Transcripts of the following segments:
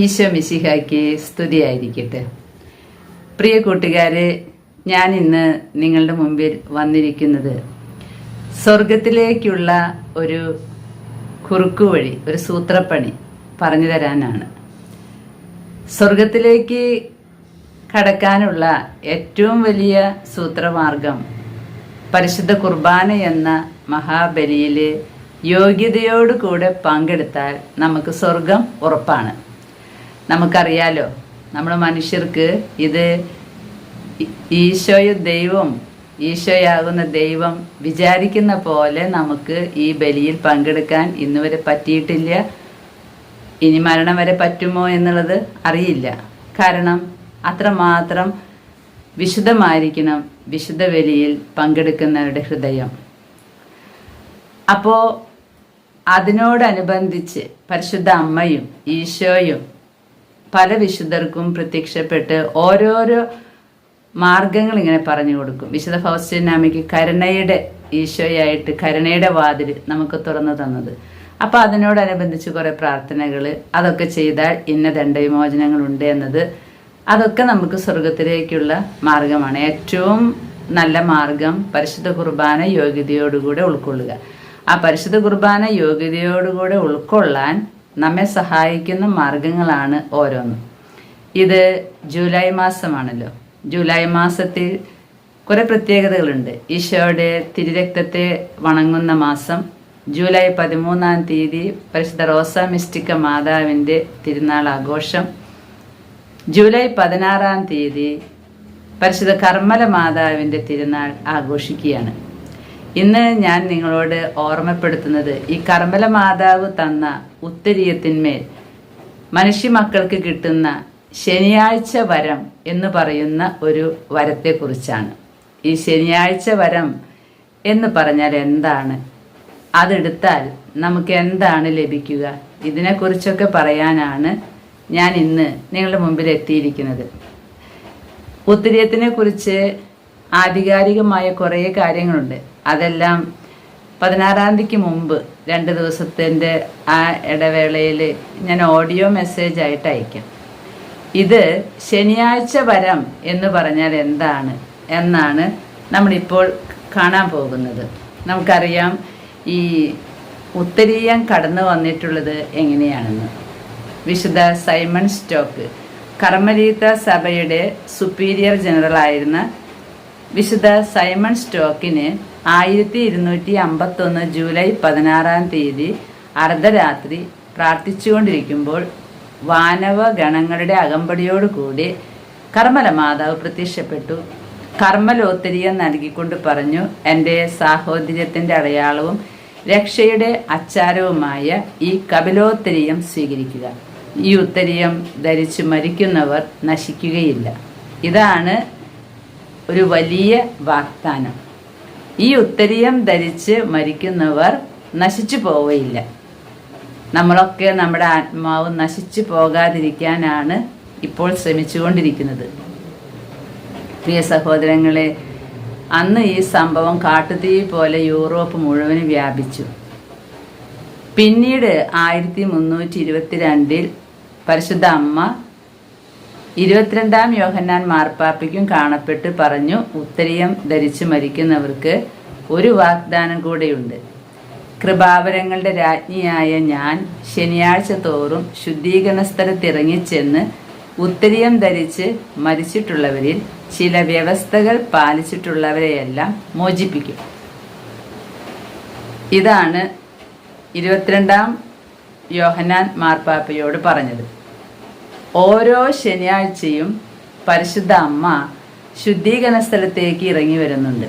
ഈശോ മിശിഹായ്ക്ക് സ്തുതിയായിരിക്കട്ടെ. പ്രിയ കൂട്ടുകാരെ ഞാൻ ഇന്ന് നിങ്ങളുടെ മുമ്പിൽ വന്നിരിക്കുന്നത് സ്വർഗത്തിലേക്കുള്ള ഒരു കുറുക്കുവഴി ഒരു സൂത്രപ്പണി പറഞ്ഞു തരാനാണ്. സ്വർഗത്തിലേക്ക് കടക്കാനുള്ള ഏറ്റവും വലിയ സൂത്രമാർഗം പരിശുദ്ധ കുർബാന എന്ന മഹാബലിയിൽ യോഗ്യതയോടുകൂടെ പങ്കെടുത്താൽ നമുക്ക് സ്വർഗം ഉറപ്പാണ്. നമുക്കറിയാലോ നമ്മൾ മനുഷ്യർക്ക് ഇത് ഈശോയും ദൈവം ഈശോയാകുന്ന ദൈവം വിചാരിക്കുന്ന പോലെ നമുക്ക് ഈ ബലിയിൽ പങ്കെടുക്കാൻ ഇന്ന് വരെ പറ്റിയിട്ടില്ല. ഇനി മരണം വരെ പറ്റുമോ എന്നുള്ളത് അറിയില്ല. കാരണം അത്രമാത്രം വിശുദ്ധമായിരിക്കണം വിശുദ്ധ ബലിയിൽ പങ്കെടുക്കുന്നവരുടെ ഹൃദയം. അപ്പോൾ അതിനോടനുബന്ധിച്ച് പരിശുദ്ധ അമ്മയും ഈശോയും പല വിശുദ്ധർക്കും പ്രത്യക്ഷപ്പെട്ട് ഓരോരോ മാർഗങ്ങൾ ഇങ്ങനെ പറഞ്ഞു കൊടുക്കും. വിശുദ്ധ ഫൗസ്റ്റിനാമയ്ക്ക് കരുണയുടെ ഈശോയായിട്ട് കരുണയുടെ വാതിൽ നമുക്ക് തുറന്നു തന്നത്. അപ്പൊ അതിനോടനുബന്ധിച്ച് കുറേ പ്രാർത്ഥനകൾ അതൊക്കെ ചെയ്താൽ ഇന്ന ദണ്ഡവിമോചനങ്ങളുണ്ട് എന്നത് അതൊക്കെ നമുക്ക് സ്വർഗത്തിലേക്കുള്ള മാർഗമാണ്. ഏറ്റവും നല്ല മാർഗം പരിശുദ്ധ കുർബാന യോഗ്യതയോടുകൂടെ ഉൾക്കൊള്ളുക. ആ പരിശുദ്ധ കുർബാന യോഗ്യതയോടുകൂടെ ഉൾക്കൊള്ളാൻ നമ്മെ സഹായിക്കുന്ന മാർഗങ്ങളാണ് ഓരോന്നും. ഇത് ജൂലൈ മാസമാണല്ലോ. ജൂലൈ മാസത്തിൽ കുറെ പ്രത്യേകതകളുണ്ട്. ഈശോയുടെ തിരുരക്തത്തെ വണങ്ങുന്ന മാസം ജൂലൈ പതിമൂന്നാം തീയതി പരിശുദ്ധ റോസ മിസ്റ്റിക്ക മാതാവിന്റെ തിരുനാൾ ആഘോഷം. ജൂലൈ പതിനാറാം തീയതി പരിശുദ്ധ കർമ്മല മാതാവിന്റെ തിരുനാൾ ആഘോഷിക്കുകയാണ്. ഇന്ന് ഞാൻ നിങ്ങളോട് ഓർമ്മപ്പെടുത്തുന്നത് ഈ കർമ്മല മാതാവ് തന്ന ഉത്തരീയത്തിന്മേൽ മനുഷ്യ മക്കൾക്ക് കിട്ടുന്ന ശനിയാഴ്ച വരം എന്ന് പറയുന്ന ഒരു വരത്തെക്കുറിച്ചാണ്. ഈ ശനിയാഴ്ച വരം എന്ന് പറഞ്ഞാൽ എന്താണ്? അതെടുത്താൽ നമുക്ക് എന്താണ് ലഭിക്കുക? ഇതിനെക്കുറിച്ചൊക്കെ പറയാനാണ് ഞാൻ ഇന്ന് നിങ്ങളുടെ മുമ്പിൽ എത്തിയിരിക്കുന്നത്. ഉത്തരീയത്തിനെ കുറിച്ച് ആധികാരികമായ കുറേ കാര്യങ്ങളുണ്ട്. അതെല്ലാം പതിനാറാം തീയതിക്ക് മുമ്പ് രണ്ട് ദിവസത്തിന്റെ ആ ഇടവേളയിൽ ഞാൻ ഓഡിയോ മെസ്സേജ് ആയിട്ട് അയക്കാം. ഇത് ശനിയാഴ്ച വരം എന്ന് പറഞ്ഞാൽ എന്താണ് എന്നാണ് നമ്മളിപ്പോൾ കാണാൻ പോകുന്നത്. നമുക്കറിയാം ഈ ഉത്തരീയം കടന്നു വന്നിട്ടുള്ളത് എങ്ങനെയാണെന്ന്. വിശുദ്ധ സൈമൺ സ്റ്റോക്ക് കർമ്മരീത സഭയുടെ സുപ്പീരിയർ ജനറൽ ആയിരുന്ന വിശുദ്ധ സൈമൺ സ്റ്റോക്കിന് ആയിരത്തി ഇരുന്നൂറ്റി അമ്പത്തൊന്ന് ജൂലൈ പതിനാറാം തീയതി അർദ്ധരാത്രി പ്രാർത്ഥിച്ചുകൊണ്ടിരിക്കുമ്പോൾ വാനവ ഗണങ്ങളുടെ അകമ്പടിയോടുകൂടി കർമ്മല മാതാവ് പ്രത്യക്ഷപ്പെട്ടു. കർമ്മലോത്തരിയം നൽകിക്കൊണ്ട് പറഞ്ഞു എന്റെ സാഹോദര്യത്തിന്റെ അടയാളവും രക്ഷയുടെ അച്ചാരവുമായ ഈ കപിലോത്തരിയം സ്വീകരിക്കുക. ഈ ഉത്തരിയം ധരിച്ചു മരിക്കുന്നവർ നശിക്കുകയില്ല. ഇതാണ് ഒരു വലിയ വാഗ്ദാനം. ഈ ഉത്തരീയം ധരിച്ച് മരിക്കുന്നവർ നശിച്ചു പോവുകയില്ല. നമ്മളൊക്കെ നമ്മുടെ ആത്മാവ് നശിച്ചു പോകാതിരിക്കാനാണ് ഇപ്പോൾ ശ്രമിച്ചുകൊണ്ടിരിക്കുന്നത്. പ്രിയ സഹോദരങ്ങളെ അന്ന് ഈ സംഭവം കാട്ടുതീ പോലെ യൂറോപ്പ് മുഴുവനും വ്യാപിച്ചു. പിന്നീട് ആയിരത്തി മുന്നൂറ്റി ഇരുപത്തിരണ്ടിൽ പരിശുദ്ധ അമ്മ ഇരുപത്തിരണ്ടാം യോഹന്നാൻ മാർപ്പാപ്പയ്ക്കും കാണപ്പെട്ട് പറഞ്ഞു ഉത്തരീയം ധരിച്ചു മരിക്കുന്നവർക്ക് ഒരു വാഗ്ദാനം കൂടെയുണ്ട്. കൃപാവരങ്ങളുടെ രാജ്ഞിയായ ഞാൻ ശനിയാഴ്ച തോറും ശുദ്ധീകരണ സ്ഥലത്തിറങ്ങിച്ചെന്ന് ഉത്തരീയം ധരിച്ച് മരിച്ചിട്ടുള്ളവരിൽ ചില വ്യവസ്ഥകൾ പാലിച്ചിട്ടുള്ളവരെയെല്ലാം മോചിപ്പിക്കും. ഇതാണ് ഇരുപത്തിരണ്ടാം യോഹനാൻ മാർപ്പാപ്പയോട് പറഞ്ഞത്. ഓരോ ശനിയാഴ്ചയും പരിശുദ്ധ അമ്മ ശുദ്ധീകരണ സ്ഥലത്തേക്ക് ഇറങ്ങി വരുന്നുണ്ട്.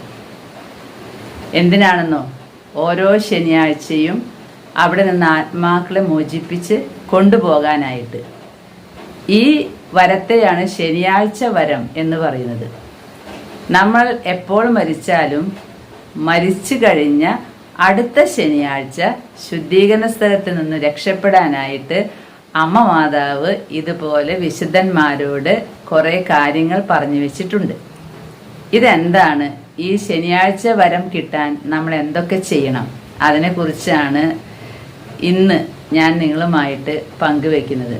എന്തിനാണെന്നോ? ഓരോ ശനിയാഴ്ചയും അവിടെ നിന്ന് ആത്മാക്കളെ മോചിപ്പിച്ച് കൊണ്ടുപോകാനായിട്ട്. ഈ വരത്തെയാണ് ശനിയാഴ്ച വരം എന്ന് പറയുന്നത്. നമ്മൾ എപ്പോൾ മരിച്ചാലും മരിച്ചു കഴിഞ്ഞ അടുത്ത ശനിയാഴ്ച ശുദ്ധീകരണ സ്ഥലത്ത് നിന്ന് രക്ഷപ്പെടാനായിട്ട് അമ്മ മാതാവ് ഇതുപോലെ വിശുദ്ധന്മാരോട് കുറേ കാര്യങ്ങൾ പറഞ്ഞു വെച്ചിട്ടുണ്ട്. ഇതെന്താണ്? ഈ ശനിയാഴ്ച വരം കിട്ടാൻ നമ്മൾ എന്തൊക്കെ ചെയ്യണം? അതിനെക്കുറിച്ചാണ് ഇന്ന് ഞാൻ നിങ്ങളുമായിട്ട് പങ്കുവെക്കുന്നത്.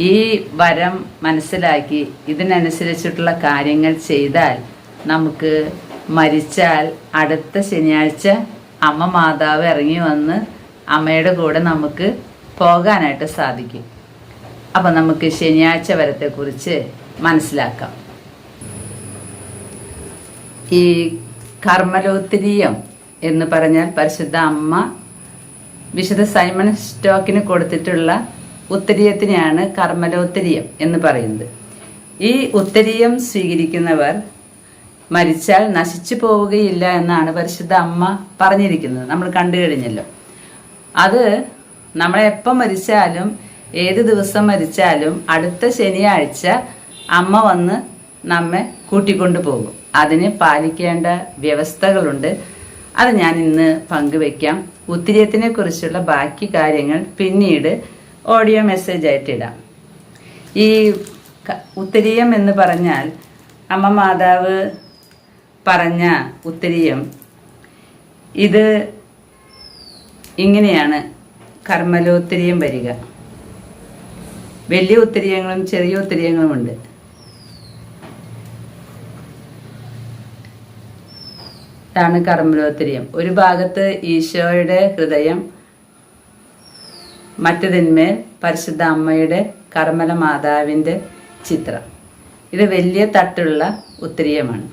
ഈ വരം മനസ്സിലാക്കി ഇതിനനുസരിച്ചിട്ടുള്ള കാര്യങ്ങൾ ചെയ്താൽ നമുക്ക് മരിച്ചാൽ അടുത്ത ശനിയാഴ്ച അമ്മ മാതാവ് ഇറങ്ങി വന്ന് അമ്മയുടെ കൂടെ നമുക്ക് പോകാനായിട്ട് സാധിക്കും. അപ്പം നമുക്ക് ശനിയാഴ്ച വരത്തെക്കുറിച്ച് മനസ്സിലാക്കാം. ഈ കർമ്മലോത്തിരീയം എന്ന് പറഞ്ഞാൽ പരിശുദ്ധ അമ്മ വിശുദ്ധ സൈമൺ സ്റ്റോക്കിന് കൊടുത്തിട്ടുള്ള ഉത്തരീയത്തിനെയാണ് കർമ്മലോത്തരീയം എന്ന് പറയുന്നത്. ഈ ഉത്തരീയം സ്വീകരിക്കുന്നവർ മരിച്ചാൽ നശിച്ചു പോവുകയില്ല എന്നാണ് പരിശുദ്ധ അമ്മ പറഞ്ഞിരിക്കുന്നത്. നമ്മൾ കണ്ടു കഴിഞ്ഞല്ലോ. അത് നമ്മളെ എപ്പം മരിച്ചാലും ഏത് ദിവസം മരിച്ചാലും അടുത്ത ശനിയാഴ്ച അമ്മ വന്ന് നമ്മെ കൂട്ടിക്കൊണ്ടു പോകും. അതിന് പാലിക്കേണ്ട വ്യവസ്ഥകളുണ്ട്. അത് ഞാൻ ഇന്ന് പങ്കുവെക്കാം. ഉത്തിരിയത്തിനെ കുറിച്ചുള്ള ബാക്കി കാര്യങ്ങൾ പിന്നീട് ഓഡിയോ മെസ്സേജ് ആയിട്ടിടാം ഈ ഉത്തരീയം എന്ന് പറഞ്ഞാൽ അമ്മ മാതാവ് പറഞ്ഞ ഉത്തരീയം. ഇത് ഇങ്ങനെയാണ്. കർമ്മലോത്തരീയം വരിക. വലിയ ഉത്തരീയങ്ങളും ചെറിയ ഉത്തരീയങ്ങളും ഉണ്ട്. ഇതാണ് കർമ്മലോത്തരീയം. ഒരു ഭാഗത്ത് ഈശോയുടെ ഹൃദയം മറ്റതിന്മേൽ പരിശുദ്ധ അമ്മയുടെ കർമ്മല മാതാവിന്റെ ചിത്രം. ഇത് വലിയ തട്ടുള്ള ഉത്തരീയമാണ്.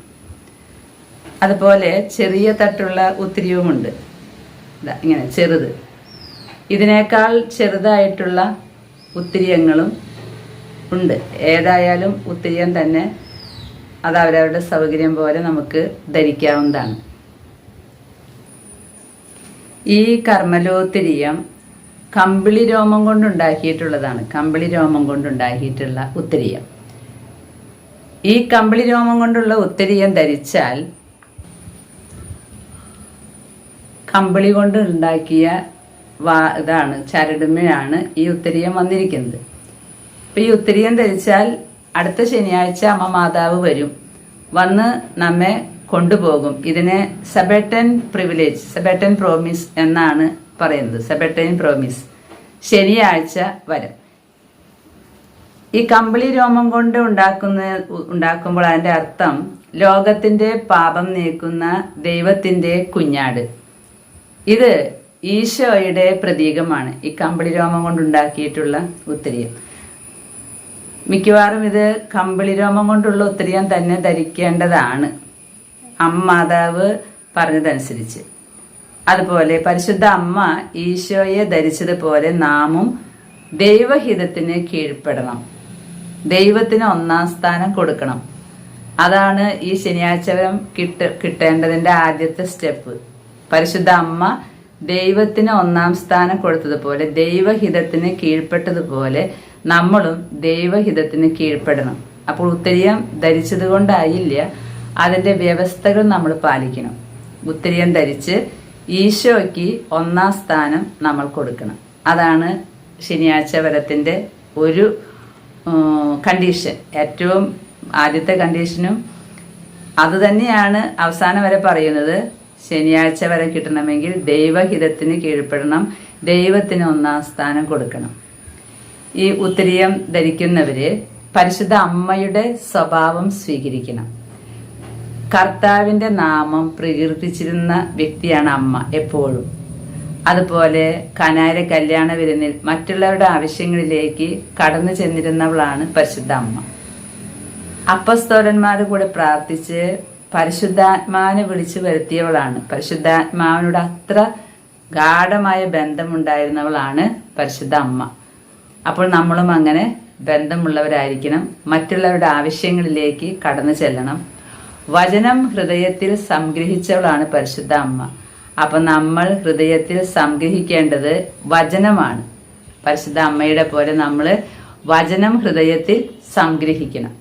അതുപോലെ ചെറിയ തട്ടുള്ള ഉത്തരീയവുമുണ്ട്. ഇങ്ങനെ ചെറുത്. ഇതിനേക്കാൾ ചെറുതായിട്ടുള്ള ഉത്തിരിയങ്ങളും ഉണ്ട്. ഏതായാലും ഉത്തിരിയം തന്നെ അത് അവരവരുടെ സൗകര്യം പോലെ നമുക്ക് ധരിക്കാവുന്നതാണ്. ഈ കർമ്മലോത്തിരിയം കമ്പിളി രോമം കൊണ്ടുണ്ടാക്കിയിട്ടുള്ളതാണ്. കമ്പിളി രോമം കൊണ്ടുണ്ടാക്കിയിട്ടുള്ള ഉത്തരിയം. ഈ കമ്പിളി രോമം കൊണ്ടുള്ള ഉത്തരിയം ധരിച്ചാൽ കമ്പിളി കൊണ്ട് ഉണ്ടാക്കിയ വാ ഇതാണ് ചരടുമയാണ് ഈ ഉത്തരീയം വന്നിരിക്കുന്നത്. അപ്പൊ ഈ ഉത്തരീയം ധരിച്ചാൽ അടുത്ത ശനിയാഴ്ച അമ്മ മാതാവ് വരും. വന്ന് നമ്മെ കൊണ്ടുപോകും. ഇതിനെ സബേട്ടൻ പ്രിവിലേജ് സബേട്ടൻ പ്രോമിസ് എന്നാണ് പറയുന്നത്. സബേട്ടൻ പ്രോമിസ് ശനിയാഴ്ച വരും. ഈ കമ്പിളി രോമം കൊണ്ട് ഉണ്ടാക്കുന്ന ഉണ്ടാക്കുമ്പോൾ അതിന്റെ അർത്ഥം ലോകത്തിന്റെ പാപം നീക്കുന്ന ദൈവത്തിന്റെ കുഞ്ഞാട്. ഇത് ഈശോയുടെ പ്രതീകമാണ് ഈ കമ്പിളി രോമം കൊണ്ടുണ്ടാക്കിയിട്ടുള്ള ഉത്തരീയം. മിക്കവാറും ഇത് കമ്പിളി രോമം കൊണ്ടുള്ള ഉത്തരീയം തന്നെ ധരിക്കേണ്ടതാണ്. അമ്മാതാവ് പറഞ്ഞതനുസരിച്ച്. അതുപോലെ പരിശുദ്ധ അമ്മ ഈശോയെ ധരിച്ചതുപോലെ നാമും ദൈവഹിതത്തിന് കീഴ്പ്പെടണം. ദൈവത്തിന് ഒന്നാം സ്ഥാനം കൊടുക്കണം. അതാണ് ഈ ശനിയാഴ്ചവരം കിട്ട കിട്ടേണ്ടതിന്റെ ആദ്യത്തെ സ്റ്റെപ്പ്. പരിശുദ്ധ അമ്മ ദൈവത്തിന് ഒന്നാം സ്ഥാനം കൊടുത്തതുപോലെ ദൈവഹിതത്തിന് കീഴ്പ്പെട്ടതുപോലെ നമ്മളും ദൈവഹിതത്തിന് കീഴ്പ്പെടണം. അപ്പോൾ ഉത്തരീയം ധരിച്ചത് കൊണ്ടായില്ല അതിന്റെ വ്യവസ്ഥകൾ നമ്മൾ പാലിക്കണം. ഉത്തരീയം ധരിച്ച് ഈശോയ്ക്ക് ഒന്നാം സ്ഥാനം നമ്മൾ കൊടുക്കണം. അതാണ് ശനിയാഴ്ച വരത്തിന്റെ ഒരു കണ്ടീഷൻ ഏറ്റവും ആദ്യത്തെ കണ്ടീഷനും അത് തന്നെയാണ് അവസാനം വരെ പറയുന്നത്. ശനിയാഴ്ച വരെ കിട്ടണമെങ്കിൽ ദൈവഹിതത്തിന് കീഴ്പ്പെടണം ദൈവത്തിന് ഒന്നാം സ്ഥാനം കൊടുക്കണം. ഈ ഉത്തരീയം ധരിക്കുന്നവര് പരിശുദ്ധ അമ്മയുടെ സ്വഭാവം സ്വീകരിക്കണം. കർത്താവിന്റെ നാമം പ്രകീർത്തിച്ചിരുന്ന വ്യക്തിയാണ് അമ്മ എപ്പോഴും. അതുപോലെ കനാര കല്യാണ വിരുന്നിൽ മറ്റുള്ളവരുടെ ആവശ്യങ്ങളിലേക്ക് കടന്നു ചെന്നിരുന്നവളാണ് പരിശുദ്ധ അമ്മ. അപ്പസ്തോലന്മാരുടെ കൂടെ പ്രാർത്ഥിച്ച് പരിശുദ്ധാത്മാവിനെ വിളിച്ചു വരുത്തിയവളാണ്. പരിശുദ്ധാത്മാവിനോട് അത്ര ഗാഠമായ ബന്ധമുണ്ടായിരുന്നവളാണ് പരിശുദ്ധ അമ്മ. അപ്പോൾ നമ്മളും അങ്ങനെ ബന്ധമുള്ളവരായിരിക്കണം. മറ്റുള്ളവരുടെ ആവശ്യങ്ങളിലേക്ക് കടന്നു ചെല്ലണം. വചനം ഹൃദയത്തിൽ സംഗ്രഹിച്ചവളാണ് പരിശുദ്ധ അമ്മ. അപ്പൊ നമ്മൾ ഹൃദയത്തിൽ സംഗ്രഹിക്കേണ്ടത് വചനമാണ്. പരിശുദ്ധ അമ്മയുടെ പോലെ നമ്മൾ വചനം ഹൃദയത്തിൽ സംഗ്രഹിക്കണം.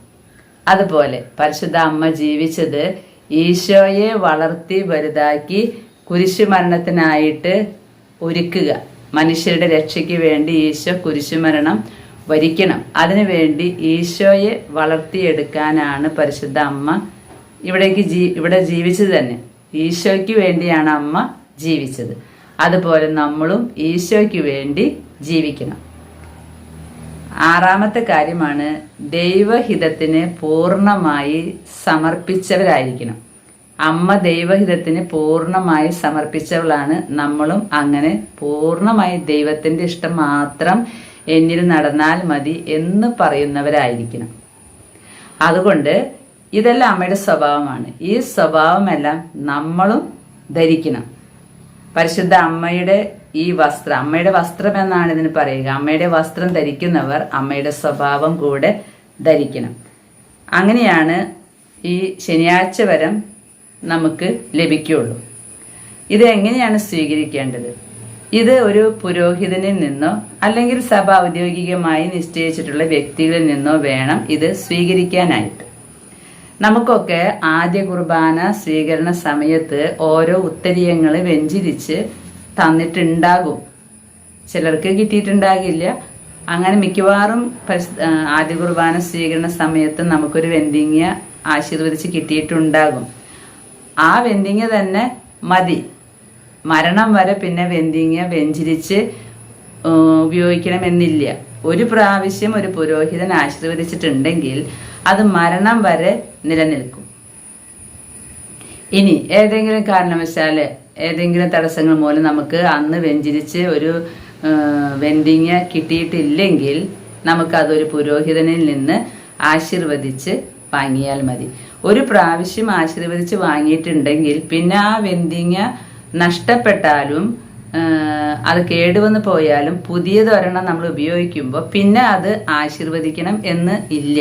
അതുപോലെ പരിശുദ്ധ അമ്മ ജീവിച്ചത് ഈശോയെ വളർത്തി വലുതാക്കി കുരിശുമരണത്തിനായിട്ട് ഒരുക്കുക. മനുഷ്യരുടെ രക്ഷയ്ക്ക് വേണ്ടി ഈശോ കുരിശുമരണം വരിക്കണം. അതിനുവേണ്ടി ഈശോയെ വളർത്തിയെടുക്കാനാണ് പരിശുദ്ധ അമ്മ ഇവിടേക്ക് ജീ ഇവിടെ ജീവിച്ചത് തന്നെ. ഈശോയ്ക്ക് വേണ്ടിയാണ് അമ്മ ജീവിച്ചത്. അതുപോലെ നമ്മളും ഈശോയ്ക്ക് വേണ്ടി ജീവിക്കണം. ആറാമത്തെ കാര്യമാണ് ദൈവഹിതത്തിന് പൂർണമായി സമർപ്പിച്ചവരായിരിക്കണം. അമ്മ ദൈവഹിതത്തിന് പൂർണമായി സമർപ്പിച്ചവളാണ് നമ്മളും. അങ്ങനെ പൂർണമായി ദൈവത്തിന്റെ ഇഷ്ടം മാത്രം എന്നിൽ നടന്നാൽ മതി എന്ന് പറയുന്നവരായിരിക്കണം. അതുകൊണ്ട് ഇതെല്ലാം അമ്മയുടെ സ്വഭാവമാണ്. ഈ സ്വഭാവമെല്ലാം നമ്മളും ധരിക്കണം. പരിശുദ്ധ അമ്മയുടെ ഈ വസ്ത്രം അമ്മയുടെ വസ്ത്രം എന്നാണ് ഇതിന് പറയുക. അമ്മയുടെ വസ്ത്രം ധരിക്കുന്നവർ അമ്മയുടെ സ്വഭാവം കൂടെ ധരിക്കണം. അങ്ങനെയാണ് ഈ ശനിയാഴ്ച വരം നമുക്ക് ലഭിക്കുകയുള്ളൂ. ഇത് എങ്ങനെയാണ് സ്വീകരിക്കേണ്ടത്? ഇത് ഒരു പുരോഹിതനിൽ നിന്നോ അല്ലെങ്കിൽ സഭ ഔദ്യോഗികമായി നിശ്ചയിച്ചിട്ടുള്ള വ്യക്തികളിൽ നിന്നോ വേണം ഇത് സ്വീകരിക്കാനായിട്ട്. നമുക്കൊക്കെ ആദ്യ കുർബാന സ്വീകരണ സമയത്ത് ഓരോ ഉത്തരീയങ്ങൾ വെഞ്ചിരിച്ച് തന്നിട്ടുണ്ടാകും. ചിലർക്ക് കിട്ടിയിട്ടുണ്ടാകില്ല. അങ്ങനെ മിക്കവാറും ആദ്യ കുർബാന സ്വീകരണ സമയത്ത് നമുക്കൊരു വെന്തിങ്ങ ആശീർവദിച്ച് കിട്ടിയിട്ടുണ്ടാകും. ആ വെന്തിങ്ങ തന്നെ മതി. മരണം വരെ പിന്നെ വെന്തിങ്ങ വെഞ്ചിരിച്ച് ഉപയോഗിക്കണമെന്നില്ല. ഒരു പ്രാവശ്യം ഒരു പുരോഹിതൻ ആശീർവദിച്ചിട്ടുണ്ടെങ്കിൽ അത് മരണം വരെ നിലനിൽക്കും. ഇനി ഏതെങ്കിലും കാരണവശാൽ ഏതെങ്കിലും തടസ്സങ്ങൾ മൂലം നമുക്ക് അന്ന് വെഞ്ചിരിച്ച് ഒരു വെൻഡിങ് കിട്ടിയിട്ടില്ലെങ്കിൽ നമുക്കതൊരു പുരോഹിതനിൽ നിന്ന് ആശീർവദിച്ച് വാങ്ങിയാൽ മതി. ഒരു പ്രാവശ്യം ആശീർവദിച്ച് വാങ്ങിയിട്ടുണ്ടെങ്കിൽ പിന്നെ ആ വെന്തിങ്ങ നഷ്ടപ്പെട്ടാലും അത് കേടുവന്ന് പോയാലും പുതിയതൊരെണ്ണം നമ്മൾ ഉപയോഗിക്കുമ്പോൾ പിന്നെ അത് ആശീർവദിക്കണം എന്ന് ഇല്ല.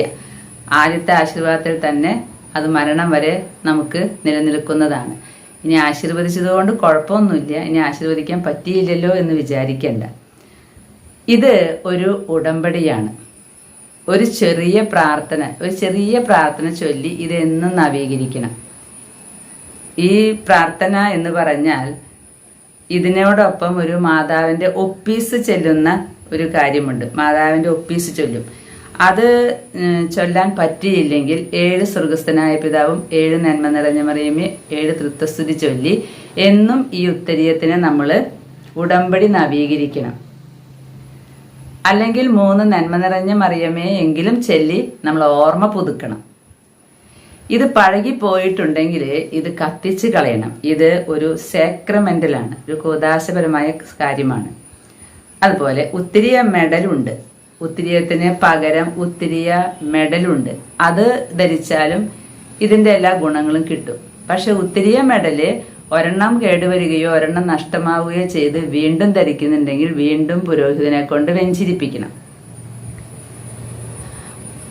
ആദ്യത്തെ ആശീർവാദത്തിൽ തന്നെ അത് മരണം വരെ നമുക്ക് നിലനിൽക്കുന്നതാണ്. ഇനി ആശീർവദിച്ചതുകൊണ്ട് കുഴപ്പമൊന്നുമില്ല. ഇനി ആശീർവദിക്കാൻ പറ്റിയില്ലല്ലോ എന്ന് വിചാരിക്കേണ്ട. ഇത് ഒരു ഉടമ്പടിയാണ്. ഒരു ചെറിയ പ്രാർത്ഥന ഒരു ചെറിയ പ്രാർത്ഥന ചൊല്ലി ഇതെന്നും നവീകരിക്കണം. ഈ പ്രാർത്ഥന എന്ന് പറഞ്ഞാൽ ഇതിനോടൊപ്പം ഒരു മാതാവിന്റെ ഒപ്പീസ് ചെല്ലുന്ന ഒരു കാര്യമുണ്ട്. മാതാവിന്റെ ഒപ്പീസ് ചൊല്ലും. അത് ചൊല്ലാൻ പറ്റിയില്ലെങ്കിൽ ഏഴ് സ്വർഗസ്ഥനായ പിതാവും ഏഴ് നന്മ നിറഞ്ഞ മറിയുമേ ഏഴ് തൃത്വസ്തുതി ചൊല്ലി എന്നും ഈ ഉത്തരീയത്തിനെ നമ്മൾ ഉടമ്പടി നവീകരിക്കണം. അല്ലെങ്കിൽ മൂന്ന് നന്മ നിറഞ്ഞ മറിയമേ എങ്കിലും ചൊല്ലി നമ്മൾ ഓർമ്മ പുതുക്കണം. ഇത് പഴകി പോയിട്ടുണ്ടെങ്കിൽ ഇത് കത്തിച്ച് കളയണം. ഇത് ഒരു സേക്രമെന്റലാണ് ഒരു കൂതാശപരമായ കാര്യമാണ്. അതുപോലെ ഉത്തിരിയ മെഡലുണ്ട്. ഉത്തിരിയത്തിന് പകരം ഉത്തിരിയ മെഡലുണ്ട്. അത് ധരിച്ചാലും ഇതിന്റെ എല്ലാ ഗുണങ്ങളും കിട്ടും. പക്ഷെ ഉത്തിരിയ മെഡൽ ഒരെണ്ണം കേടുവരികയോ ഒരെണ്ണം നഷ്ടമാവുകയോ ചെയ്ത് വീണ്ടും ധരിക്കുന്നുണ്ടെങ്കിൽ വീണ്ടും പുരോഹിതനെ കൊണ്ട് വെഞ്ചിരിപ്പിക്കണം.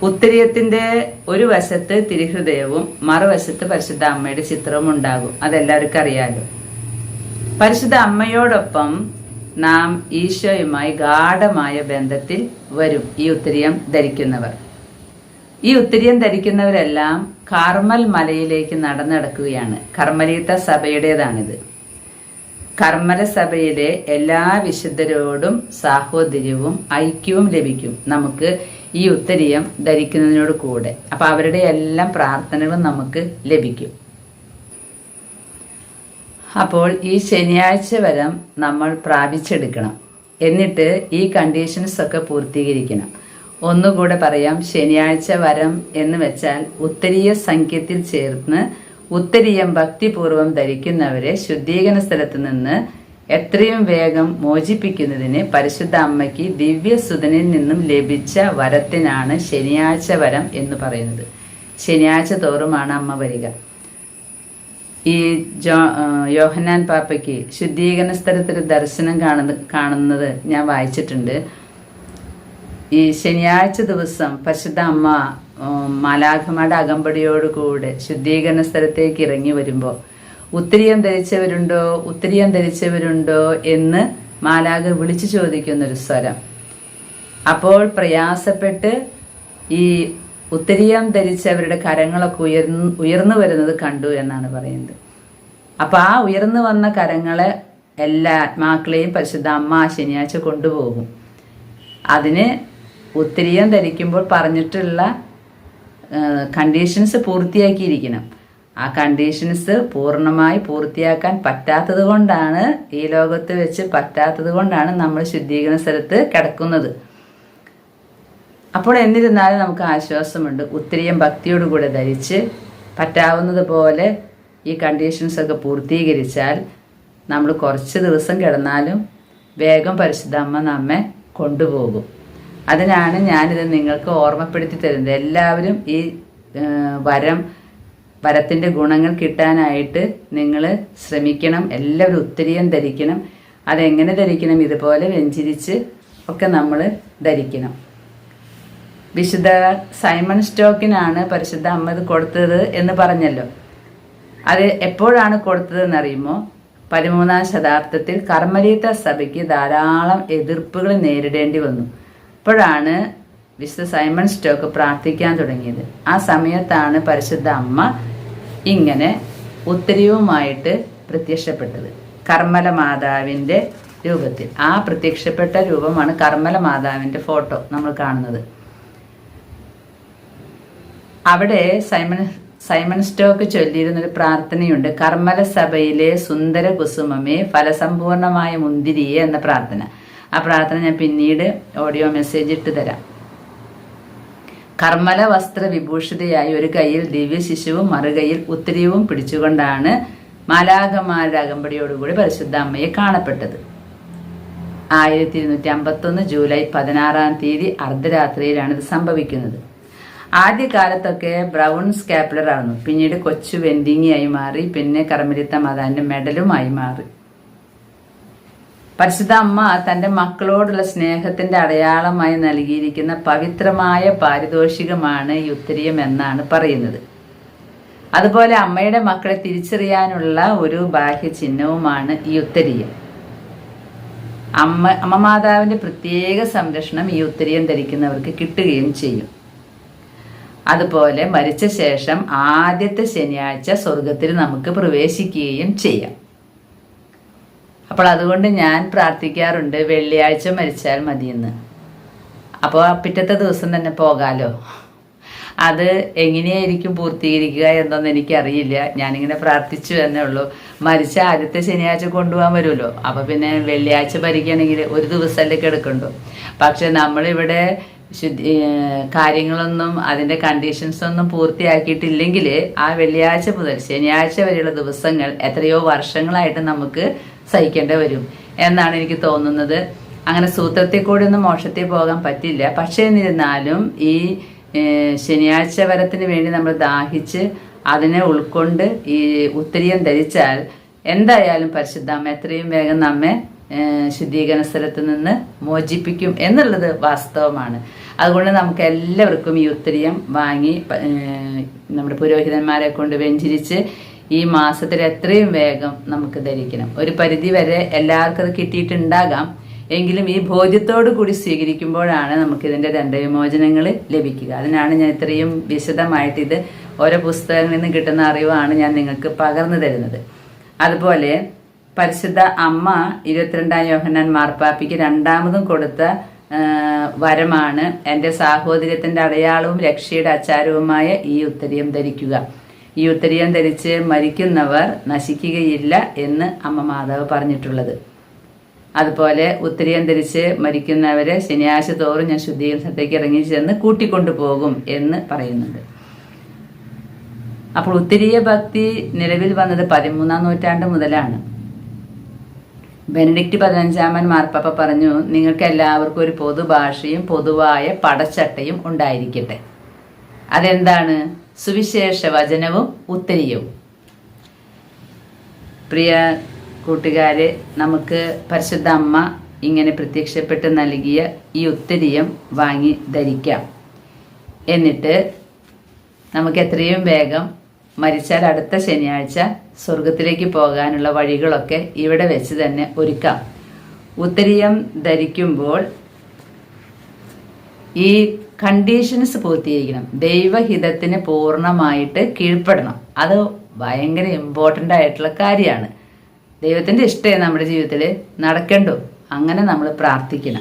ഉത്തരീയത്തിന്റെ ഒരു വശത്ത് തിരുഹൃദയവും മറുവശത്ത് പരിശുദ്ധ അമ്മയുടെ ചിത്രവും ഉണ്ടാകും. അതെല്ലാവർക്കും അറിയാലോ. പരിശുദ്ധ അമ്മയോടൊപ്പം നാം ഈശോയുമായി ഗാഠമായ ബന്ധത്തിൽ വരും ഈ ഉത്തരീയം ധരിക്കുന്നവർ. ഈ ഉത്തരീയം ധരിക്കുന്നവരെല്ലാം കാർമൽ മലയിലേക്ക് നടന്നടക്കുകയാണ്. കർമ്മലീത്ത സഭയുടേതാണിത്. കർമ്മല സഭയിലെ എല്ലാ വിശുദ്ധരോടും സാഹോദര്യവും ഐക്യവും ലഭിക്കും. നമുക്ക് ഈ ഉത്തരീയം ധരിക്കുന്നതിനോട് കൂടെ. അപ്പൊ അവരുടെ എല്ലാം പ്രാർത്ഥനകളും നമുക്ക് ലഭിക്കും. അപ്പോൾ ഈ ശനിയാഴ്ച വരം നമ്മൾ പ്രാപിച്ചെടുക്കണം. എന്നിട്ട് ഈ കണ്ടീഷൻസ് ഒക്കെ പൂർത്തീകരിക്കണം. ഒന്നുകൂടെ പറയാം. ശനിയാഴ്ച വരം എന്ന് വെച്ചാൽ ഉത്തരീയ സംഖ്യത്തിൽ ചേർന്ന് ഉത്തരീയം ഭക്തിപൂർവം ധരിക്കുന്നവരെ ശുദ്ധീകരണ സ്ഥലത്ത് നിന്ന് എത്രയും വേഗം മോചിപ്പിക്കുന്നതിന് പരിശുദ്ധ അമ്മയ്ക്ക് ദിവ്യസുതനിൽ നിന്നും ലഭിച്ച വരത്തിനാണ് ശനിയാഴ്ച വരം എന്ന് പറയുന്നത്. ശനിയാഴ്ച തോറുമാണ് അമ്മ വരിക. ഈ ജോ യോഹനാൻ പാപ്പയ്ക്ക് ശുദ്ധീകരണ സ്ഥലത്തിൽ ദർശനം കാണുന്ന കാണുന്നത് ഞാൻ വായിച്ചിട്ടുണ്ട്. ഈ ശനിയാഴ്ച ദിവസം പരിശുദ്ധ അമ്മ മാലാഖമാരുടെ അകമ്പടിയോടുകൂടെ ശുദ്ധീകരണ സ്ഥലത്തേക്ക് ഇറങ്ങി വരുമ്പോൾ ഉത്തരീയം ധരിച്ചവരുണ്ടോ ഉത്തരീയം ധരിച്ചവരുണ്ടോ എന്ന് മാലാഖ വിളിച്ചു ചോദിക്കുന്നൊരു സ്വരം. അപ്പോൾ പ്രയാസപ്പെട്ട് ഈ ഉത്തരീയം ധരിച്ചവരുടെ കരങ്ങളൊക്കെ ഉയർന്നു ഉയർന്നു വരുന്നത് കണ്ടു എന്നാണ് പറയുന്നത്. അപ്പൊ ആ ഉയർന്നു വന്ന കരങ്ങളെ എല്ലാ ആത്മാക്കളെയും പരിശുദ്ധ അമ്മ ശനിയാഴ്ച കൊണ്ടുപോകും. അതിന് ഉത്തരീയം ധരിക്കുമ്പോൾ പറഞ്ഞിട്ടുള്ള കണ്ടീഷൻസ് പൂർത്തിയാക്കിയിരിക്കണം. ആ കണ്ടീഷൻസ് പൂർണമായി പൂർത്തിയാക്കാൻ പറ്റാത്തത് കൊണ്ടാണ് ഈ ലോകത്ത് വെച്ച് പറ്റാത്തത് കൊണ്ടാണ് നമ്മൾ ശുദ്ധീകരണ സ്ഥലത്ത് കിടക്കുന്നത്. അപ്പോൾ എന്നിരുന്നാലും നമുക്ക് ആശ്വാസമുണ്ട്. ഒത്തിരിയും ഭക്തിയോടുകൂടെ ധരിച്ച് പറ്റാവുന്നത് പോലെ ഈ കണ്ടീഷൻസൊക്കെ പൂർത്തീകരിച്ചാൽ നമ്മൾ കുറച്ച് ദിവസം കിടന്നാലും വേഗം പരിശുദ്ധമ്മ നമ്മെ കൊണ്ടുപോകും. അതിനാണ് ഞാനിത് നിങ്ങൾക്ക് ഓർമ്മപ്പെടുത്തി തരുന്നത്. എല്ലാവരും ഈ വരം വരത്തിന്റെ ഗുണങ്ങൾ കിട്ടാനായിട്ട് നിങ്ങൾ ശ്രമിക്കണം. എല്ലാവരും ഒത്തിരിയും ധരിക്കണം. അതെങ്ങനെ ധരിക്കണം? ഇതുപോലെ വെഞ്ചിരിച്ച് ഒക്കെ നമ്മൾ ധരിക്കണം. വിശുദ്ധ സൈമൺ സ്റ്റോക്കിനാണ് പരിശുദ്ധ അമ്മ ഇത് കൊടുത്തത് എന്ന് പറഞ്ഞല്ലോ. അത് എപ്പോഴാണ് കൊടുത്തതെന്ന് അറിയുമോ പതിമൂന്നാം ശതാബ്ദത്തിൽ കർമ്മലീത്ത സഭയ്ക്ക് ധാരാളം എതിർപ്പുകൾ നേരിടേണ്ടി വന്നു. അപ്പോഴാണ് വിശുദ്ധ സൈമൺ സ്റ്റോക്ക് പ്രാർത്ഥിക്കാൻ തുടങ്ങിയത്. ആ സമയത്താണ് പരിശുദ്ധ അമ്മ ഇങ്ങനെ ഉത്തരവുമായിട്ട് പ്രത്യക്ഷപ്പെട്ടത്. കർമ്മല മാതാവിന്റെ രൂപത്തിൽ. ആ പ്രത്യക്ഷപ്പെട്ട രൂപമാണ് കർമ്മല മാതാവിന്റെ ഫോട്ടോ നമ്മൾ കാണുന്നത്. അവിടെ സൈമൺ സൈമൺ സ്റ്റോക്ക് ചൊല്ലിയിരുന്നൊരു പ്രാർത്ഥനയുണ്ട്. കർമ്മല സഭയിലെ സുന്ദര കുസുമമേ ഫലസമ്പൂർണമായ മുന്തിരിയെ എന്ന പ്രാർത്ഥന. ആ പ്രാർത്ഥന ഞാൻ പിന്നീട് ഓഡിയോ മെസ്സേജ് ഇട്ട് തരാം. കർമ്മല വസ്ത്ര വിഭൂഷിതയായി ഒരു കയ്യിൽ ദിവ്യ ശിശുവും മറുകൈയിൽ ഉത്തരീയവും പിടിച്ചുകൊണ്ടാണ് മാലാകമാരുടെ അകമ്പടിയോടുകൂടി പരിശുദ്ധ അമ്മയെ കാണപ്പെട്ടത്. ആയിരത്തി ഇരുന്നൂറ്റി അമ്പത്തൊന്ന് ജൂലൈ പതിനാറാം തീയതി അർദ്ധരാത്രിയിലാണ് ഇത് സംഭവിക്കുന്നത്. ആദ്യകാലത്തൊക്കെ ബ്രൗൺ സ്കാപ്ലർ ആയിരുന്നു പിന്നീട് കൊച്ചു വെൻഡിങ്ങിയായി മാറി പിന്നെ കർമ്മരിത്ത മാതാവിന്റെ മെഡലുമായി മാറി. പരിശുദ്ധ അമ്മ തന്റെ മക്കളോടുള്ള സ്നേഹത്തിന്റെ അടയാളമായി നൽകിയിരിക്കുന്ന പവിത്രമായ പാരിതോഷികമാണ് ഈ ഉത്തരീയം എന്നാണ് പറയുന്നത്. അതുപോലെ അമ്മയുടെ മക്കളെ തിരിച്ചറിയാനുള്ള ഒരു ബാഹ്യ ചിഹ്നവുമാണ് ഈ ഉത്തരീയം. അമ്മ അമ്മമാതാവിന്റെ പ്രത്യേക സംരക്ഷണം ഈ ഉത്തരീയം ധരിക്കുന്നവർക്ക് കിട്ടുകയും ചെയ്യും. അതുപോലെ മരിച്ച ശേഷം ആദ്യത്തെ ശനിയാഴ്ച സ്വർഗത്തിൽ നമുക്ക് പ്രവേശിക്കുകയും ചെയ്യാം. അപ്പോൾ അതുകൊണ്ട് ഞാൻ പ്രാർത്ഥിക്കാറുണ്ട് വെള്ളിയാഴ്ച മരിച്ചാൽ മതിയെന്ന്. അപ്പോൾ പിറ്റത്തെ ദിവസം തന്നെ പോകാലോ? അത് എങ്ങനെയായിരിക്കും പൂർത്തീകരിക്കുക എന്നൊന്നും എനിക്കറിയില്ല. ഞാനിങ്ങനെ പ്രാർത്ഥിച്ചു എന്നേ ഉള്ളൂ. മരിച്ച ആദ്യത്തെ ശനിയാഴ്ച കൊണ്ടുപോകാൻ വരുമല്ലോ. അപ്പോൾ പിന്നെ വെള്ളിയാഴ്ച ഭരിക്കുകയാണെങ്കിൽ ഒരു ദിവസമല്ലേ കിടക്കണ്ടോ പക്ഷെ നമ്മളിവിടെ കാര്യങ്ങളൊന്നും അതിന്റെ കണ്ടീഷൻസ് ഒന്നും പൂർത്തിയാക്കിയിട്ടില്ലെങ്കിൽ ആ വെള്ളിയാഴ്ച മുതൽ ശനിയാഴ്ച വരെയുള്ള ദിവസങ്ങൾ എത്രയോ വർഷങ്ങളായിട്ട് നമുക്ക് സഹിക്കേണ്ടി വരും എന്നാണ് എനിക്ക് തോന്നുന്നത്. അങ്ങനെ സൂത്രത്തിൽ കൂടി ഒന്നും മോക്ഷത്തിൽ പോകാൻ പറ്റില്ല. പക്ഷേ എന്നിരുന്നാലും ഈ ശനിയാഴ്ച വരത്തിന് വേണ്ടി നമ്മൾ ദാഹിച്ച് അതിനെ ഉൾക്കൊണ്ട് ഈ ഉത്തരീയം ധരിച്ചാൽ എന്തായാലും പരിശുദ്ധാമ്മ എത്രയും വേഗം നമ്മെ ശുദ്ധീകരണ സ്ഥലത്ത് നിന്ന് മോചിപ്പിക്കും എന്നുള്ളത് വാസ്തവമാണ്. അതുകൊണ്ട് നമുക്ക് എല്ലാവർക്കും ഈ ഉത്തരീയം വാങ്ങി നമ്മുടെ പുരോഹിതന്മാരെ കൊണ്ട് വെഞ്ചിരിച്ച് ഈ മാസത്തിൽ എത്രയും വേഗം നമുക്ക് ധരിക്കണം. ഒരു പരിധി വരെ എല്ലാവർക്കും അത് കിട്ടിയിട്ടുണ്ടാകാം. എങ്കിലും ഈ ബോധ്യത്തോടു കൂടി സ്വീകരിക്കുമ്പോഴാണ് നമുക്ക് ഇതിന്റെ ദണ്ഡവിമോചനങ്ങൾ ലഭിക്കുക. അതിനാണ് ഞാൻ ഇത്രയും വിശദമായിട്ട് ഇത് ഓരോ പുസ്തകങ്ങളിൽ നിന്ന് കിട്ടുന്ന അറിവാണ് ഞാൻ നിങ്ങൾക്ക് പകർന്നു തരുന്നത്. അതുപോലെ പരിശുദ്ധ അമ്മ ഇരുപത്തിരണ്ടാം യോഹന്നാൻ മാർപ്പാപ്പിക്ക് രണ്ടാമതും കൊടുത്ത വരമാണ്. എന്റെ സാഹോദര്യത്തിന്റെ അടയാളവും രക്ഷയുടെ അച്ചാരവുമായ ഈ ഉത്തരീയം ധരിക്കുക. ഈ ഉത്തരീയം ധരിച്ച് മരിക്കുന്നവർ നശിക്കുകയില്ല എന്ന് അമ്മ മാതാവ് പറഞ്ഞിട്ടുള്ളത്. അതുപോലെ ഉത്തരീയം ധരിച്ച് മരിക്കുന്നവരെ ശനിയാഴ്ച തോറും ഞാൻ ശുദ്ധീകരണത്തേക്ക് ഇറങ്ങി ചെന്ന് കൂട്ടിക്കൊണ്ടു പോകും എന്ന് പറയുന്നുണ്ട്. അപ്പോൾ ഉത്തരീയ ഭക്തി നിലവിൽ വന്നത് പതിമൂന്നാം നൂറ്റാണ്ട് മുതലാണ്. ബെനഡിക്റ്റ് പതിനഞ്ചാമൻ മാർപ്പാപ്പ പറഞ്ഞു നിങ്ങൾക്ക് എല്ലാവർക്കും ഒരു പൊതുഭാഷയും പൊതുവായ പടച്ചട്ടയും ഉണ്ടായിരിക്കട്ടെ. അതെന്താണ്? സുവിശേഷ വചനവും ഉത്തരിയവും. പ്രിയ കൂട്ടുകാരെ നമുക്ക് പരിശുദ്ധ അമ്മ ഇങ്ങനെ പ്രത്യക്ഷപ്പെട്ട് നൽകിയ ഈ ഉത്തരിയം വാങ്ങി ധരിക്കാം. എന്നിട്ട് നമുക്ക് എത്രയും വേഗം മരിച്ചാൽ അടുത്ത ശനിയാഴ്ച സ്വർഗത്തിലേക്ക് പോകാനുള്ള വഴികളൊക്കെ ഇവിടെ വെച്ച് തന്നെ ഒരുക്കാം. ഉത്തരീയം ധരിക്കുമ്പോൾ ഈ കണ്ടീഷൻസ് പൂർത്തീകരിക്കണം. ദൈവഹിതത്തിന് പൂർണമായിട്ട് കീഴ്പ്പെടണം. അത് ഭയങ്കര ഇമ്പോർട്ടന്റ് ആയിട്ടുള്ള കാര്യമാണ്. ദൈവത്തിന്റെ ഇഷ്ടമേ നമ്മുടെ ജീവിതത്തിൽ നടക്കണ്ടോ? അങ്ങനെ നമ്മൾ പ്രാർത്ഥിക്കണം.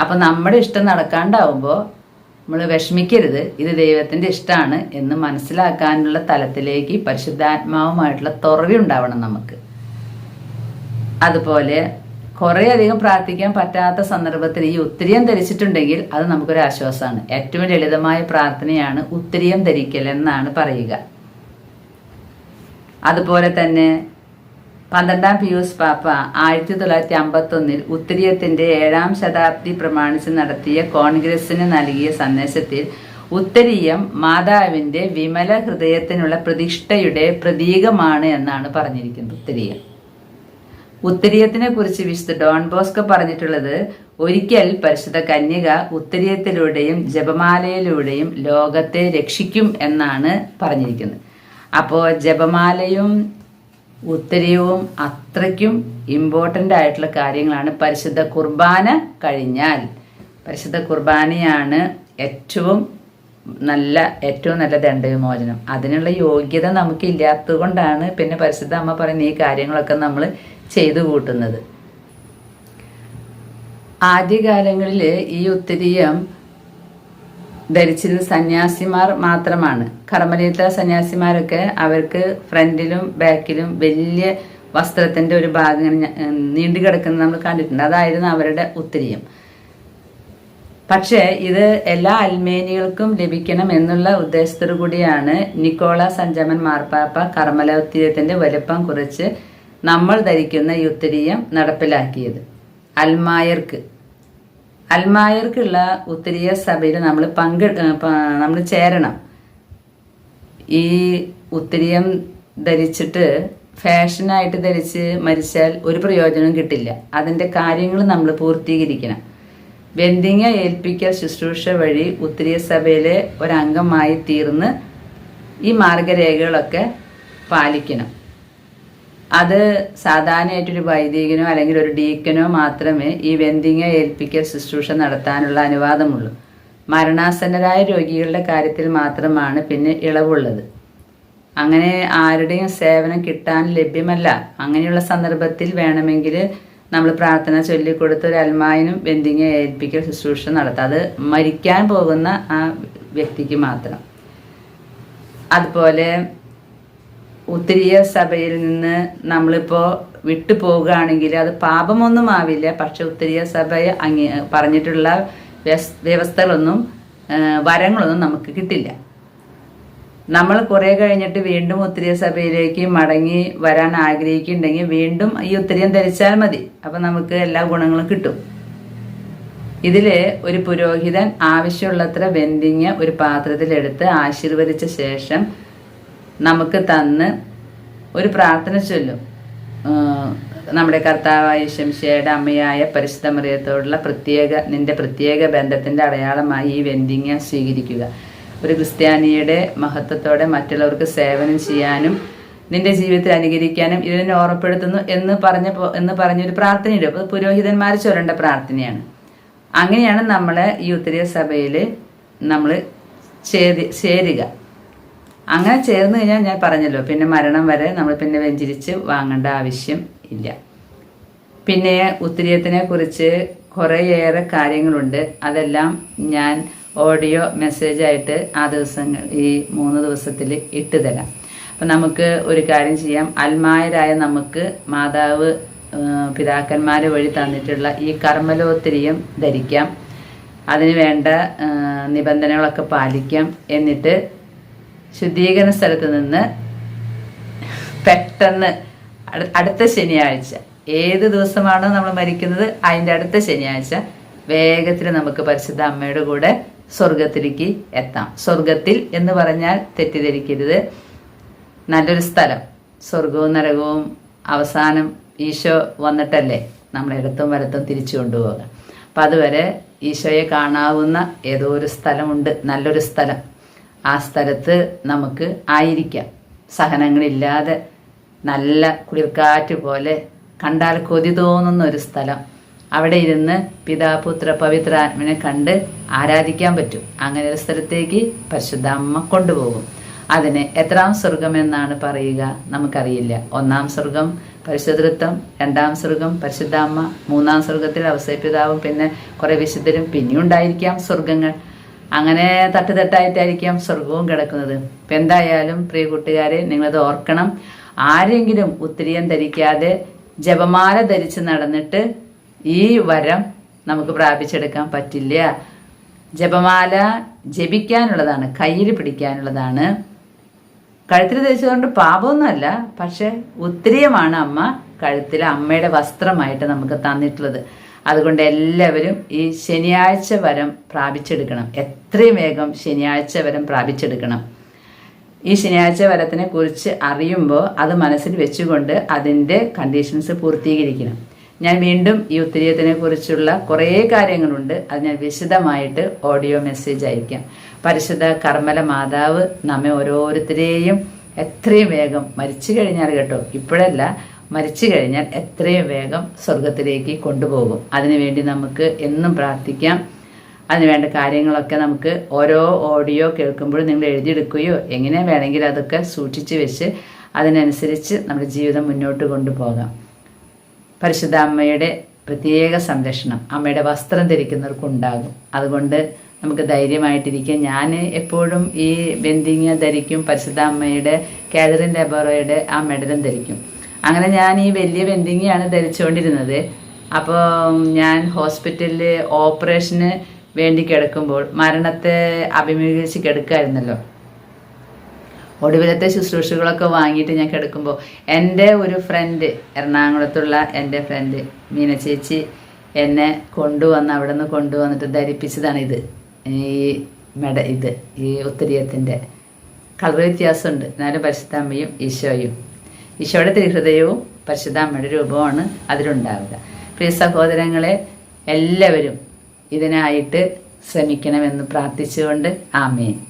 അപ്പം നമ്മുടെ ഇഷ്ടം നടക്കാണ്ടാവുമ്പോൾ നമ്മൾ വിഷമിക്കരുത്. ഇത് ദൈവത്തിന്റെ ഇഷ്ടമാണ് എന്ന് മനസ്സിലാക്കാനുള്ള തലത്തിലേക്ക് പരിശുദ്ധാത്മാവുമായിട്ടുള്ള തുറവി ഉണ്ടാവണം നമുക്ക്. അതുപോലെ കുറേ അധികം പ്രാർത്ഥിക്കാൻ പറ്റാത്ത സന്ദർഭത്തിൽ ഈ ഉത്തരീയം ധരിച്ചിട്ടുണ്ടെങ്കിൽ അത് നമുക്കൊരു ആശ്വാസമാണ്. ഏറ്റവും ലളിതമായ പ്രാർത്ഥനയാണ് ഉത്തരീയം ധരിക്കൽ എന്നാണ് പറയുക. അതുപോലെ തന്നെ പന്ത്രണ്ടാം പിയൂസ് പാപ്പ ആയിരത്തി തൊള്ളായിരത്തി അമ്പത്തി ഒന്നിൽ ഉത്തരീയത്തിന്റെ ഏഴാം ശതാബ്ദി പ്രമാണിച്ച് നടത്തിയ കോൺഗ്രസിന് നൽകിയ സന്ദേശത്തിൽ ഉത്തരീയം മാതാവിന്റെ വിമല ഹൃദയത്തിനുള്ള പ്രതിഷ്ഠയുടെ പ്രതീകമാണ് എന്നാണ് പറഞ്ഞിരിക്കുന്നത് ഉത്തരീയം. ഉത്തരീയത്തിനെ കുറിച്ച് വിശുദ്ധ ഡോൺ ബോസ്കോ പറഞ്ഞിട്ടുള്ളത് ഒരിക്കൽ പരിശുദ്ധ കന്യക ഉത്തരീയത്തിലൂടെയും ജപമാലയിലൂടെയും ലോകത്തെ രക്ഷിക്കും എന്നാണ് പറഞ്ഞിരിക്കുന്നത്. അപ്പോൾ ജപമാലയും ഉത്തരീയവും അത്രയ്ക്കും ഇമ്പോർട്ടന്റ് ആയിട്ടുള്ള കാര്യങ്ങളാണ്. പരിശുദ്ധ കുർബാന കഴിഞ്ഞാൽ. പരിശുദ്ധ കുർബാനയാണ് ഏറ്റവും നല്ല ഏറ്റവും നല്ല ദണ്ഡവിമോചനം. അതിനുള്ള യോഗ്യത നമുക്ക് ഇല്ലാത്തത് കൊണ്ടാണ് പിന്നെ പരിശുദ്ധ അമ്മ പറയുന്ന ഈ കാര്യങ്ങളൊക്കെ നമ്മൾ ചെയ്തു കൂട്ടുന്നത്. ആദ്യകാലങ്ങളിൽ ഈ ഉത്തരീയം ധരിച്ചിരുന്ന സന്യാസിമാർ മാത്രമാണ്. കർമ്മലീത്ത സന്യാസിമാരൊക്കെ അവർക്ക് ഫ്രണ്ടിലും ബാക്കിലും വലിയ വസ്ത്രത്തിന്റെ ഒരു ഭാഗം നീണ്ടു കിടക്കുന്നത് നമ്മൾ കണ്ടിട്ടുണ്ട്. അതായിരുന്നു അവരുടെ ഉത്തരീയം. പക്ഷേ ഇത് എല്ലാ അൽമേനികൾക്കും ലഭിക്കണം എന്നുള്ള ഉദ്ദേശത്തോടു കൂടിയാണ് നിക്കോള സഞ്ചമൻ മാർപ്പാപ്പ കർമ്മല ഉത്തരീയത്തിന്റെ വലുപ്പം കുറിച്ച് നമ്മൾ ധരിക്കുന്ന ഈ ഉത്തരീയം നടപ്പിലാക്കിയത്. അൽമായർക്ക് അൽമായർക്കുള്ള ഉത്തരീയ സഭയിൽ നമ്മൾ പങ്കെ നമ്മൾ ചേരണം. ഈ ഉത്തരീയം ധരിച്ചിട്ട് ഫാഷനായിട്ട് ധരിച്ച് മരിച്ചാൽ ഒരു പ്രയോജനവും കിട്ടില്ല. അതിന്റെ കാര്യങ്ങൾ നമ്മൾ പൂർത്തീകരിക്കണം. ബന്ധിങ്ങ ഏൽപ്പിക്കൽ ശുശ്രൂഷ വഴി ഉത്തരീയ സഭയിലെ ഒരംഗമായി തീർന്ന് ഈ മാർഗരേഖകളൊക്കെ പാലിക്കണം. അത് സാധാരണയായിട്ടൊരു വൈദികനോ അല്ലെങ്കിൽ ഒരു ഡീക്കനോ മാത്രമേ ഈ വെന്തിങ്ങ ഏൽപ്പിക്കൽ ശുശ്രൂഷ നടത്താനുള്ള അനുവാദമുള്ളൂ. മരണാസന്നരായ രോഗികളുടെ കാര്യത്തിൽ മാത്രമാണ് പിന്നെ ഇളവുള്ളത്. അങ്ങനെ ആരുടെയും സേവനം കിട്ടാൻ ലഭ്യമല്ല. അങ്ങനെയുള്ള സന്ദർഭത്തിൽ വേണമെങ്കിൽ നമ്മൾ പ്രാർത്ഥന ചൊല്ലിക്കൊടുത്ത് ഒരു അൽമായനും വെന്തിങ്ങ ഏൽപ്പിക്കൽ ശുശ്രൂഷ നടത്താം. അത് മരിക്കാൻ പോകുന്ന ആ വ്യക്തിക്ക് മാത്രം. അതുപോലെ ഉത്തരീയ സഭയിൽ നിന്ന് നമ്മളിപ്പോൾ വിട്ടു പോവുകയാണെങ്കിൽ അത് പാപമൊന്നും ആവില്ല. പക്ഷെ ഒത്തിരിയ സഭ അങ്ങി പറഞ്ഞിട്ടുള്ള വ്യവസ്ഥകളൊന്നും വരങ്ങളൊന്നും നമുക്ക് കിട്ടില്ല. നമ്മൾ കുറെ കഴിഞ്ഞിട്ട് വീണ്ടും ഒത്തിരിയ സഭയിലേക്ക് മടങ്ങി വരാൻ ആഗ്രഹിക്കുന്നുണ്ടെങ്കിൽ വീണ്ടും ഈ ഒത്തിരിയം ധരിച്ചാൽ മതി. അപ്പം നമുക്ക് എല്ലാ ഗുണങ്ങളും കിട്ടും. ഇതിൽ ഒരു പുരോഹിതൻ ആവശ്യമുള്ളത്ര വെന്തിങ്ങ ഒരു പാത്രത്തിലെടുത്ത് ആശീർവദിച്ച ശേഷം നമുക്ക് തന്ന് ഒരു പ്രാർത്ഥന ചൊല്ലും. നമ്മുടെ കർത്താവായ ശംശയുടെ അമ്മയായ പരിശുദ്ധ മറിയത്തോടുള്ള പ്രത്യേക നിന്റെ പ്രത്യേക ബന്ധത്തിന്റെ അടയാളമായി ഈ വെന്തിങ്ങ സ്വീകരിക്കുക. ഒരു ക്രിസ്ത്യാനിയുടെ മഹത്വത്തോടെ മറ്റുള്ളവർക്ക് സേവനം ചെയ്യാനും നിന്റെ ജീവിതത്തിൽ അനുകരിക്കാനും ഇതിനെ ഓർമ്മപ്പെടുത്തുന്നു എന്ന് പറഞ്ഞ എന്ന് പറഞ്ഞൊരു പ്രാർത്ഥനയുണ്ട് അപ്പോൾ പുരോഹിതന്മാർ ചൊല്ലേണ്ട പ്രാർത്ഥനയാണ്. അങ്ങനെയാണ് നമ്മൾ ഈ ഉത്തരീയ സഭയിൽ നമ്മൾ ചേരുക. അങ്ങനെ ചേർന്ന് കഴിഞ്ഞാൽ ഞാൻ പറഞ്ഞല്ലോ പിന്നെ മരണം വരെ നമ്മൾ പിന്നെ വെഞ്ചരിച്ച് വാങ്ങേണ്ട ആവശ്യം ഇല്ല. പിന്നെ ഉത്തരീയത്തിനെ കുറിച്ച് കുറേയേറെ കാര്യങ്ങളുണ്ട്. അതെല്ലാം ഞാൻ ഓഡിയോ മെസ്സേജായിട്ട് ആ ദിവസങ്ങൾ ഈ മൂന്ന് ദിവസത്തിൽ ഇട്ട് തരാം. അപ്പം നമുക്ക് ഒരു കാര്യം ചെയ്യാം. അൽമായരായ നമുക്ക് മാതാവ് പിതാക്കന്മാർ വഴി തന്നിട്ടുള്ള ഈ കർമ്മലോത്തിരിയും ധരിക്കാം. അതിന് വേണ്ട നിബന്ധനകളൊക്കെ പാലിക്കാം. എന്നിട്ട് ശുദ്ധീകരണ സ്ഥലത്ത് നിന്ന് പെട്ടെന്ന് അടുത്ത ശനിയാഴ്ച. ഏത് ദിവസമാണോ നമ്മൾ മരിക്കുന്നത് അതിന്റെ അടുത്ത ശനിയാഴ്ച വേഗത്തിൽ നമുക്ക് പരിശുദ്ധ അമ്മയുടെ കൂടെ സ്വർഗത്തിലേക്ക് എത്താം. സ്വർഗത്തിൽ എന്ന് പറഞ്ഞാൽ തെറ്റിദ്ധരിക്കരുത്. നല്ലൊരു സ്ഥലം. സ്വർഗവും നരകവും അവസാനം ഈശോ വന്നിട്ടല്ലേ നമ്മളെ ഇടത്തും വലത്തും തിരിച്ചു കൊണ്ടുപോകുക അപ്പം അതുവരെ ഈശോയെ കാണാവുന്ന ഏതോ ഒരു സ്ഥലമുണ്ട്. നല്ലൊരു സ്ഥലം. ആ സ്ഥലത്ത് നമുക്ക് ആയിരിക്കാം. സഹനങ്ങളില്ലാതെ നല്ല കുളിർക്കാറ്റ് പോലെ കണ്ടാൽ കൊതി തോന്നുന്ന ഒരു സ്ഥലം. അവിടെ ഇരുന്ന് പിതാപുത്ര പവിത്ര ആത്മനെ കണ്ട് ആരാധിക്കാൻ പറ്റും. അങ്ങനെ ഒരു സ്ഥലത്തേക്ക് പരിശുദ്ധ അമ്മ കൊണ്ടുപോകും. അതിന് എത്രാം സ്വർഗം എന്നാണ് പറയുക നമുക്കറിയില്ല. ഒന്നാം സ്വർഗം പരിശുദ്ധൃത്വം രണ്ടാം സ്വർഗം പരിശുദ്ധ അമ്മ മൂന്നാം സ്വർഗത്തിൽ അവസരപിതാവും പിന്നെ കുറേ വിശുദ്ധരും പിന്നെയുണ്ടായിരിക്കാം സ്വർഗങ്ങൾ. അങ്ങനെ തട്ടുതട്ടായിട്ടായിരിക്കാം സ്വർഗവും കിടക്കുന്നത്. ഇപ്പം എന്തായാലും പ്രിയ കൂട്ടുകാരെ നിങ്ങളത് ഓർക്കണം. ആരെങ്കിലും ഉത്തരീയം ധരിക്കാതെ ജപമാല ധരിച്ച് നടന്നിട്ട് ഈ വരം നമുക്ക് പ്രാപിച്ചെടുക്കാൻ പറ്റില്ല. ജപമാല ജപിക്കാനുള്ളതാണ് കയ്യിൽ പിടിക്കാനുള്ളതാണ്. കഴുത്തിൽ ധരിച്ചതുകൊണ്ട് പാപമൊന്നുമല്ല പക്ഷെ ഉത്തരീയമാണ് അമ്മ കഴുത്തിൽ അമ്മയുടെ വസ്ത്രമായിട്ട് നമുക്ക് തന്നിട്ടുള്ളത്. അതുകൊണ്ട് എല്ലാവരും ഈ ശനിയാഴ്ച വരം പ്രാപിച്ചെടുക്കണം. എത്രയും വേഗം ശനിയാഴ്ച വരം പ്രാപിച്ചെടുക്കണം. ഈ ശനിയാഴ്ച വരത്തിനെ കുറിച്ച് അറിയുമ്പോൾ അത് മനസ്സിൽ വെച്ചുകൊണ്ട് അതിന്റെ കണ്ടീഷൻസ് പൂർത്തീകരിക്കണം. ഞാൻ വീണ്ടും ഈ ഉത്തരീയത്തിനെ കുറിച്ചുള്ള കുറേ കാര്യങ്ങളുണ്ട്. അത് ഞാൻ വിശദമായിട്ട് ഓഡിയോ മെസ്സേജ് അയക്കാം പരിശുദ്ധ കർമ്മല മാതാവ് നമ്മെ ഓരോരുത്തരെയും എത്രയും വേഗം മരിച്ചു കഴിഞ്ഞാൽ കേട്ടോ. ഇപ്പോഴല്ല മരിച്ചു കഴിഞ്ഞാൽ എത്രയും വേഗം സ്വർഗത്തിലേക്ക് കൊണ്ടുപോകും. അതിനുവേണ്ടി നമുക്ക് എന്നും പ്രാർത്ഥിക്കാം. അതിനുവേണ്ട കാര്യങ്ങളൊക്കെ നമുക്ക് ഓരോ ഓഡിയോ കേൾക്കുമ്പോഴും നിങ്ങൾ എഴുതിയെടുക്കുകയോ എങ്ങനെ വേണമെങ്കിൽ അതൊക്കെ സൂക്ഷിച്ച് വെച്ച് അതിനനുസരിച്ച് നമ്മുടെ ജീവിതം മുന്നോട്ട് കൊണ്ടുപോകാം. പരിശുദ്ധ അമ്മയുടെ പ്രത്യേക സംരക്ഷണം അമ്മയുടെ വസ്ത്രം ധരിക്കുന്നവർക്കുണ്ടാകും അതുകൊണ്ട് നമുക്ക് ധൈര്യമായിട്ടിരിക്കാം. ഞാൻ എപ്പോഴും ഈ ബെന്തിങ്ങ ധരിക്കും പരിശുദ്ധ അമ്മയുടെ കാതറിൻ ഡെബോറയുടെ ആ മെഡലും ധരിക്കും. അങ്ങനെ ഞാൻ ഈ വലിയ വെൻഡിങ്ങിയാണ് ധരിച്ചുകൊണ്ടിരുന്നത് അപ്പോൾ ഞാൻ ഹോസ്പിറ്റലിൽ ഓപ്പറേഷന് വേണ്ടി കിടക്കുമ്പോൾ മരണത്തെ അഭിമുഖീകരിച്ച് കിടക്കായിരുന്നല്ലോ ഒടുവിലത്തെ ശുശ്രൂഷകളൊക്കെ വാങ്ങിയിട്ട് ഞാൻ കിടക്കുമ്പോൾ എന്റെ ഒരു ഫ്രണ്ട് എറണാകുളത്തുള്ള എന്റെ ഫ്രണ്ട് മീന ചേച്ചി എന്നെ കൊണ്ടുവന്ന് അവിടെ നിന്ന് കൊണ്ടുവന്നിട്ട് ധരിപ്പിച്ചതാണ് ഇത്. ഈ മെഡ ഇത് ഈ ഉത്തരീയത്തിന്റെ. കളർ വ്യത്യാസമുണ്ട്. എന്നാലും പരിശുദ്ധാമ്മയും ഈശോയും. ഈശോയുടെ തിരുഹൃദയവും പരിശുദ്ധാമ്മയുടെ രൂപമാണ് അതിലുണ്ടാവുക. പ്രിയ സഹോദരങ്ങളെ എല്ലാവരും ഇതിനായിട്ട് ശ്രമിക്കണമെന്ന് പ്രാർത്ഥിച്ചുകൊണ്ട് ആമേൻ.